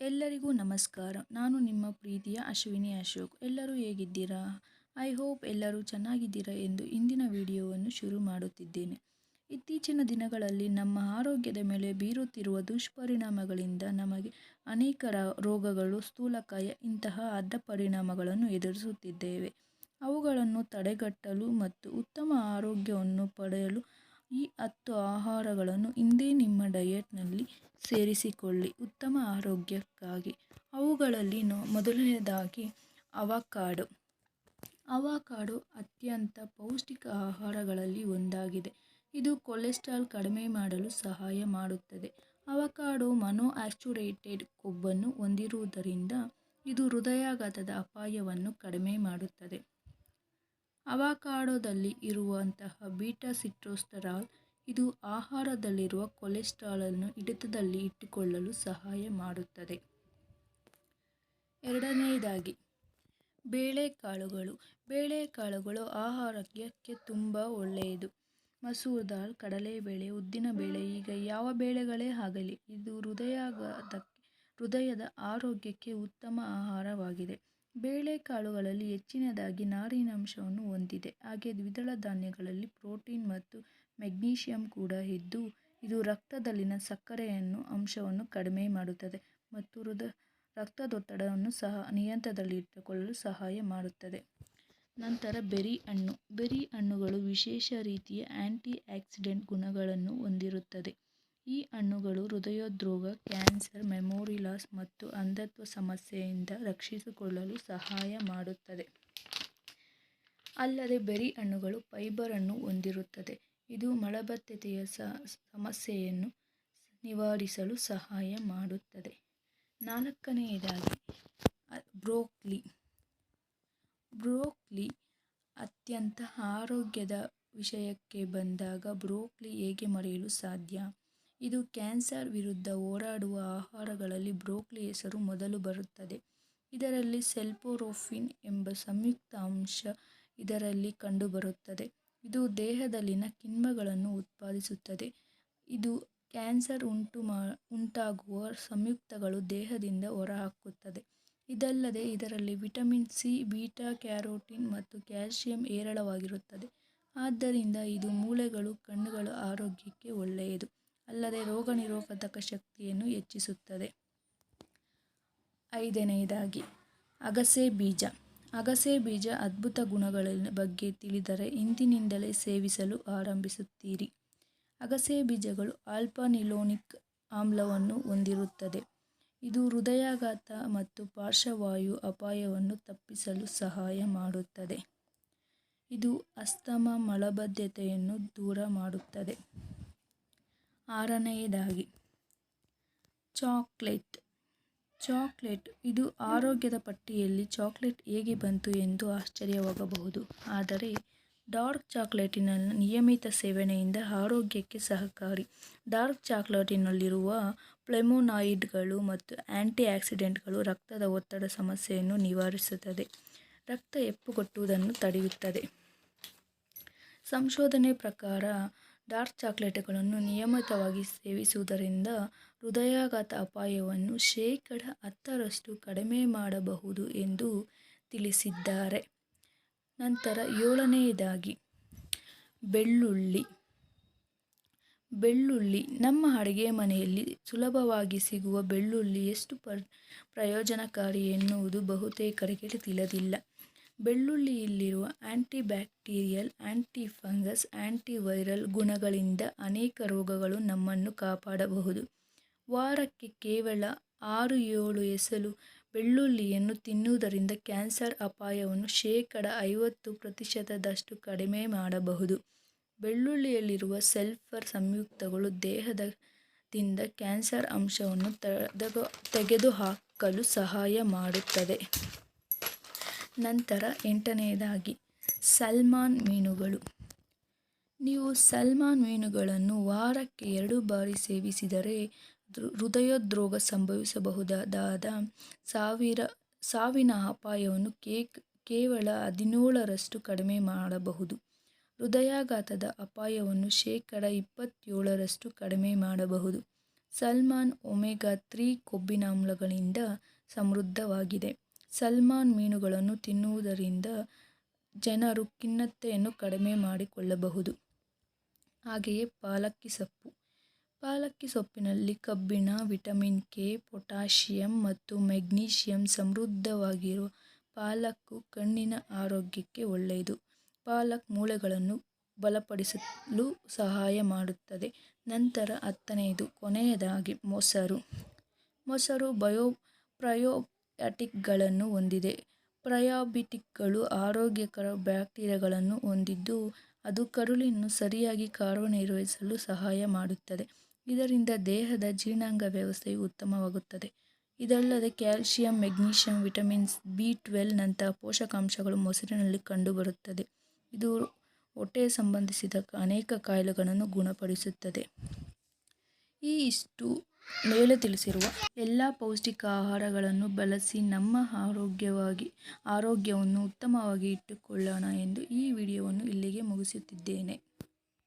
ಎಲ್ಲರಿಗೂ ನಮಸ್ಕಾರ. ನಾನು ನಿಮ್ಮ ಪ್ರೀತಿಯ ಅಶ್ವಿನಿ ಅಶೋಕ್. ಎಲ್ಲರೂ ಹೇಗಿದ್ದೀರಾ? ಐ ಹೋಪ್ ಎಲ್ಲರೂ ಚೆನ್ನಾಗಿದ್ದೀರಾ ಎಂದು ಇಂದಿನ ವಿಡಿಯೋವನ್ನು ಶುರು ಮಾಡುತ್ತಿದ್ದೇನೆ. ಇತ್ತೀಚಿನ ದಿನಗಳಲ್ಲಿ ನಮ್ಮ ಆರೋಗ್ಯದ ಮೇಲೆ ಬೀರುತ್ತಿರುವ ದುಷ್ಪರಿಣಾಮಗಳಿಂದ ನಮಗೆ ಅನೇಕ ರೋಗಗಳು, ಸ್ಥೂಲಕಾಯ ಇಂತಹ ಅಡ್ಡ ಪರಿಣಾಮಗಳನ್ನು ಎದುರಿಸುತ್ತಿದ್ದೇವೆ. ಅವುಗಳನ್ನು ತಡೆಗಟ್ಟಲು ಮತ್ತು ಉತ್ತಮ ಆರೋಗ್ಯವನ್ನು ಪಡೆಯಲು ಈ ಹತ್ತು ಆಹಾರಗಳನ್ನು ಇಂದೇ ನಿಮ್ಮ ಡಯಟ್ನಲ್ಲಿ ಸೇರಿಸಿಕೊಳ್ಳಿ. ಉತ್ತಮ ಆರೋಗ್ಯಕ್ಕಾಗಿ. ಅವುಗಳಲ್ಲಿ ನೊ- ಮೊದಲನೆಯದಾಗಿ ಅವಕಾಡೊ. ಅವಕಾಡೊ ಅತ್ಯಂತ ಪೌಷ್ಟಿಕ ಆಹಾರಗಳಲ್ಲಿ ಒಂದಾಗಿದೆ. ಇದು ಕೊಲೆಸ್ಟ್ರಾಲ್ ಕಡಿಮೆ ಮಾಡಲು ಸಹಾಯ ಮಾಡುತ್ತದೆ. ಅವಕಾಡೊ ಮೊನೊಅನ್ಸ್ಯಾಚುರೇಟೆಡ್ ಕೊಬ್ಬನ್ನು ಹೊಂದಿರುವುದರಿಂದ ಇದು ಹೃದಯಾಘಾತದ ಅಪಾಯವನ್ನು ಕಡಿಮೆ ಮಾಡುತ್ತದೆ. ಅವಕಾಡೊದಲ್ಲಿ ಇರುವಂತಹ ಬೀಟಾ ಸಿಟ್ರೋಸ್ಟರಾಲ್ ಇದು ಆಹಾರದಲ್ಲಿರುವ ಕೊಲೆಸ್ಟ್ರಾಲನ್ನು ಹಿಡಿತದಲ್ಲಿ ಇಟ್ಟುಕೊಳ್ಳಲು ಸಹಾಯ ಮಾಡುತ್ತದೆ. ಎರಡನೆಯದಾಗಿ, ಬೇಳೆಕಾಳುಗಳು. ಬೇಳೆಕಾಳುಗಳು ಆಹಾರಕ್ಕೆ ತುಂಬ ಒಳ್ಳೆಯದು. ಮಸೂರ್ ದಾಲ್, ಕಡಲೆಬೇಳೆ ಉದ್ದಿನಬೇಳೆ ಈಗ ಯಾವ ಬೇಳೆಗಳೇ ಆಗಲಿ, ಇದು ಹೃದಯಾಘಾತಕ್ಕೆ, ಹೃದಯದ ಆರೋಗ್ಯಕ್ಕೆ ಉತ್ತಮ ಆಹಾರವಾಗಿದೆ. ಬೇಳೆಕಾಳುಗಳಲ್ಲಿ ಹೆಚ್ಚಿನದಾಗಿ ನಾರಿನಾಂಶವನ್ನು ಹೊಂದಿದೆ. ಹಾಗೆ ದ್ವಿದಳ ಧಾನ್ಯಗಳಲ್ಲಿ ಪ್ರೋಟೀನ್ ಮತ್ತು ಮೆಗ್ನೀಷಿಯಂ ಕೂಡ ಇದ್ದು, ಇದು ರಕ್ತದಲ್ಲಿನ ಸಕ್ಕರೆಯನ್ನು, ಅಂಶವನ್ನು ಕಡಿಮೆ ಮಾಡುತ್ತದೆ ಮತ್ತು ಹೃದಯ ರಕ್ತದೊತ್ತಡವನ್ನು ಸಹ ನಿಯಂತ್ರಣದಲ್ಲಿಟ್ಟುಕೊಳ್ಳಲು ಸಹಾಯ ಮಾಡುತ್ತದೆ. ನಂತರ ಬೆರಿ ಹಣ್ಣು. ಬೆರಿ ಹಣ್ಣುಗಳು ವಿಶೇಷ ರೀತಿಯ ಆ್ಯಂಟಿ ಆಕ್ಸಿಡೆಂಟ್ ಗುಣಗಳನ್ನು ಹೊಂದಿರುತ್ತದೆ. ಈ ಹಣ್ಣುಗಳು ಹೃದಯರೋಗ ಕ್ಯಾನ್ಸರ್, ಮೆಮೊರಿ ಲಾಸ್ ಮತ್ತು ಅಂಧತ್ವ ಸಮಸ್ಯೆಯಿಂದ ರಕ್ಷಿಸಿಕೊಳ್ಳಲು ಸಹಾಯ ಮಾಡುತ್ತದೆ. ಅಲ್ಲದೆ ಬೆರಿ ಹಣ್ಣುಗಳು ಫೈಬರ್ ಅನ್ನು ಹೊಂದಿರುತ್ತದೆ. ಇದು ಮಲಬದ್ಧತೆಯ ಸಮಸ್ಯೆಯನ್ನು ನಿವಾರಿಸಲು ಸಹಾಯ ಮಾಡುತ್ತದೆ. ನಾಲ್ಕನೆಯದಾಗಿ ಬ್ರೋಕ್ಲಿ. ಬ್ರೋಕ್ಲಿ ಅತ್ಯಂತ ಆರೋಗ್ಯದ ವಿಷಯಕ್ಕೆ ಬಂದಾಗ ಬ್ರೋಕ್ಲಿ ಹೇಗೆ ಮರೆಯಲು ಸಾಧ್ಯ? ಇದು ಕ್ಯಾನ್ಸರ್ ವಿರುದ್ಧ ಹೋರಾಡುವ ಆಹಾರಗಳಲ್ಲಿ ಬ್ರೋಕ್ಲಿ ಹೆಸರು ಮೊದಲು ಬರುತ್ತದೆ. ಇದರಲ್ಲಿ ಸೆಲ್ಪೊರೋಫಿನ್ ಎಂಬ ಸಂಯುಕ್ತ ಅಂಶ ಇದರಲ್ಲಿ ಕಂಡುಬರುತ್ತದೆ. ಇದು ದೇಹದಲ್ಲಿನ ಕಿಣ್ವಗಳನ್ನು ಉತ್ಪಾದಿಸುತ್ತದೆ. ಇದು ಕ್ಯಾನ್ಸರ್ ಉಂಟು ಮಾ, ಉಂಟಾಗುವ ಸಂಯುಕ್ತಗಳು ದೇಹದಿಂದ ಹೊರಹಾಕುತ್ತದೆ. ಇದಲ್ಲದೆ ಇದರಲ್ಲಿ ವಿಟಮಿನ್ ಸಿ, ಬೀಟಾ, ಕ್ಯಾರೋಟಿನ್ ಮತ್ತು ಕ್ಯಾಲ್ಸಿಯಂ ಹೇರಳವಾಗಿರುತ್ತದೆ. ಆದ್ದರಿಂದ ಇದು ಮೂಳೆಗಳು, ಕಣ್ಣುಗಳ ಆರೋಗ್ಯಕ್ಕೆ ಒಳ್ಳೆಯದು. ಅಲ್ಲದೆ ರೋಗನಿರೋಧಕ ಶಕ್ತಿಯನ್ನು ಹೆಚ್ಚಿಸುತ್ತದೆ. ಐದನೆಯದಾಗಿ, ಅಗಸೆ ಬೀಜ. ಅಗಸೆ ಬೀಜ ಅದ್ಭುತ ಗುಣಗಳ ಬಗ್ಗೆ ತಿಳಿದರೆ ಇಂದಿನಿಂದಲೇ ಸೇವಿಸಲು ಆರಂಭಿಸುತ್ತೀರಿ. ಅಗಸೆ ಬೀಜಗಳು ಆಲ್ಪನಿಲೋನಿಕ್ ಆಮ್ಲವನ್ನು ಹೊಂದಿರುತ್ತದೆ. ಇದು ಹೃದಯಾಘಾತ ಮತ್ತು ಪಾರ್ಶ್ವವಾಯು ಅಪಾಯವನ್ನು ತಪ್ಪಿಸಲು ಸಹಾಯ ಮಾಡುತ್ತದೆ. ಇದು ಅಸ್ತಮ ಮಲಬದ್ಧತೆಯನ್ನು ದೂರ ಮಾಡುತ್ತದೆ. ಆರನೆಯದಾಗಿ. ಚಾಕ್ಲೇಟ್. ಚಾಕ್ಲೇಟ್. ಇದು ಆರೋಗ್ಯದ ಪಟ್ಟಿಯಲ್ಲಿ ಚಾಕ್ಲೇಟ್ ಹೇಗೆ ಬಂತು ಎಂದು ಆಶ್ಚರ್ಯವಾಗಬಹುದು. ಆದರೆ, ಡಾರ್ಕ್ ಚಾಕ್ಲೇಟಿನ ನಿಯಮಿತ ಸೇವನೆಯಿಂದ ಆರೋಗ್ಯಕ್ಕೆ ಸಹಕಾರಿ. ಡಾರ್ಕ್ ಚಾಕ್ಲೇಟಿನಲ್ಲಿರುವ ಫ್ಲೆಮೋನಾಯಿಡ್ಗಳು ಮತ್ತು ಆ್ಯಂಟಿ ಆಕ್ಸಿಡೆಂಟ್ಗಳು ರಕ್ತದ ಒತ್ತಡ ಸಮಸ್ಯೆಯನ್ನು ನಿವಾರಿಸುತ್ತದೆ. ರಕ್ತ ಎಪ್ಪುಗಟ್ಟುವುದನ್ನು ತಡೆಯುತ್ತದೆ. ಸಂಶೋಧನೆ ಪ್ರಕಾರ ಡಾರ್ಕ್ ಚಾಕ್ಲೇಟ್ಗಳನ್ನು ನಿಯಮಿತವಾಗಿ ಸೇವಿಸುವುದರಿಂದ ಹೃದಯಾಘಾತ ಅಪಾಯವನ್ನು ಶೇಕಡ ಹತ್ತರಷ್ಟು ಕಡಿಮೆ ಮಾಡಬಹುದು ಎಂದು ತಿಳಿಸಿದ್ದಾರೆ. ನಂತರ ಏಳನೆಯದಾಗಿ, ಬೆಳ್ಳುಳ್ಳಿ. ಬೆಳ್ಳುಳ್ಳಿ ನಮ್ಮ ಅಡುಗೆ ಮನೆಯಲ್ಲಿ ಸುಲಭವಾಗಿ ಸಿಗುವ ಬೆಳ್ಳುಳ್ಳಿ ಎಷ್ಟು ಪರ್ ಪ್ರಯೋಜನಕಾರಿ ಎನ್ನುವುದು ಬಹುತೇಕರಿಗೆ ತಿಳಿದಿಲ್ಲ. ಬೆಳ್ಳುಳ್ಳಿಯಲ್ಲಿರುವ ಆ್ಯಂಟಿಬ್ಯಾಕ್ಟೀರಿಯಲ್ ಆಂಟಿ ಫಂಗಸ್ ಆ್ಯಂಟಿವೈರಲ್ ಗುಣಗಳಿಂದ ಅನೇಕ ರೋಗಗಳು ನಮ್ಮನ್ನು ಕಾಪಾಡಬಹುದು. ವಾರಕ್ಕೆ ಕೇವಲ ಆರು ಏಳು ಎಸಲು ಬೆಳ್ಳುಳ್ಳಿಯನ್ನು ತಿನ್ನುವುದರಿಂದ ಕ್ಯಾನ್ಸರ್ ಅಪಾಯವನ್ನು ಶೇಕಡ ಐವತ್ತು ಪ್ರತಿಶತದಷ್ಟು ಕಡಿಮೆ ಮಾಡಬಹುದು. ಬೆಳ್ಳುಳ್ಳಿಯಲ್ಲಿರುವ ಸಲ್ಫರ್ ಸಂಯುಕ್ತಗಳು ದೇಹದಿಂದ ಕ್ಯಾನ್ಸರ್ ಅಂಶವನ್ನು ತೆಗೆದು ತೆಗೆದುಹಾಕಲು ಸಹಾಯ ಮಾಡುತ್ತದೆ. ನಂತರ ಎಂಟನೆಯದಾಗಿ ಸಲ್ಮಾನ್ ಮೀನುಗಳು. ನೀವು ಸಲ್ಮಾನ್ ಮೀನುಗಳನ್ನು ವಾರಕ್ಕೆ ಎರಡು ಬಾರಿ ಸೇವಿಸಿದರೆ ಹೃದಯದ್ರೋಗ ಸಂಭವಿಸಬಹುದಾದ ಸಾವಿರ, ಸಾವಿನ ಅಪಾಯವನ್ನು ಕೇಕ್, ಕೇವಲ ಹದಿನೇಳರಷ್ಟು ಕಡಿಮೆ ಮಾಡಬಹುದು. ಹೃದಯಾಘಾತದ ಅಪಾಯವನ್ನು ಶೇಕಡ ಇಪ್ಪತ್ತೇಳರಷ್ಟು ಕಡಿಮೆ ಮಾಡಬಹುದು. ಸಲ್ಮಾನ್ ಒಮೆಗಾ ತ್ರೀ ಕೊಬ್ಬಿನಾಮ್ಲಗಳಿಂದ ಸಮೃದ್ಧವಾಗಿದೆ. ಸಲ್ಮಾನ್ ಮೀನುಗಳನ್ನು ತಿನ್ನುವುದರಿಂದ ಜನರು ಖಿನ್ನತೆಯನ್ನು ಕಡಿಮೆ ಮಾಡಿಕೊಳ್ಳಬಹುದು. ಹಾಗೆಯೇ ಪಾಲಕ್ಕಿ ಸೊಪ್ಪು. ಪಾಲಕ್ಕಿ ಸೊಪ್ಪಿನಲ್ಲಿ ಕಬ್ಬಿಣ, ವಿಟಮಿನ್ ಕೆ, ಪೊಟ್ಯಾಷಿಯಂ ಮತ್ತು ಮೆಗ್ನೀಷಿಯಂ ಸಮೃದ್ಧವಾಗಿರುವ ಪಾಲಕ್ಕು ಕಣ್ಣಿನ ಆರೋಗ್ಯಕ್ಕೆ ಒಳ್ಳೆಯದು. ಪಾಲಕ್ ಮೂಳೆಗಳನ್ನು ಬಲಪಡಿಸಲು ಸಹಾಯ ಮಾಡುತ್ತದೆ. ನಂತರ ಹತ್ತನೆಯದು, ಕೊನೆಯದಾಗಿ ಮೊಸರು. ಮೊಸರು ಬಯೋ ಪ್ರಯೋಬ್ಯಾಟಿಕ್ಗಳನ್ನು ಹೊಂದಿದೆ. ಪ್ರಯಾಬಿಟಿಕ್ಗಳು ಆರೋಗ್ಯಕರ ಬ್ಯಾಕ್ಟೀರಿಯಾಗಳನ್ನು ಹೊಂದಿದ್ದು, ಅದು ಕರುಳಿನ್ನು ಸರಿಯಾಗಿ ಕಾರ್ಯನಿರ್ವಹಿಸಲು ಸಹಾಯ ಮಾಡುತ್ತದೆ. ಇದರಿಂದ ದೇಹದ ಜೀರ್ಣಾಂಗ ವ್ಯವಸ್ಥೆಯು ಉತ್ತಮವಾಗುತ್ತದೆ. ಇದಲ್ಲದೆ calcium, magnesium vitamins B twelve ನಂತಹ ಪೋಷಕಾಂಶಗಳು ಮೊಸರಿನಲ್ಲಿ ಕಂಡುಬರುತ್ತದೆ. ಇದು ಹೊಟ್ಟೆ ಸಂಬಂಧಿಸಿದ ಅನೇಕ ಕಾಯಿಲೆಗಳನ್ನು ಗುಣಪಡಿಸುತ್ತದೆ. ಈ ಇಷ್ಟು ಮೇಲೆ ತಿಳಿಸಿರುವ ಎಲ್ಲ ಪೌಷ್ಟಿಕ ಆಹಾರಗಳನ್ನು ಬಳಸಿ ನಮ್ಮ ಆರೋಗ್ಯವಾಗಿ, ಆರೋಗ್ಯವನ್ನು ಉತ್ತಮವಾಗಿ ಇಟ್ಟುಕೊಳ್ಳೋಣ ಎಂದು ಈ ವಿಡಿಯೋವನ್ನು ಇಲ್ಲಿಗೆ ಮುಗಿಸುತ್ತಿದ್ದೇನೆ.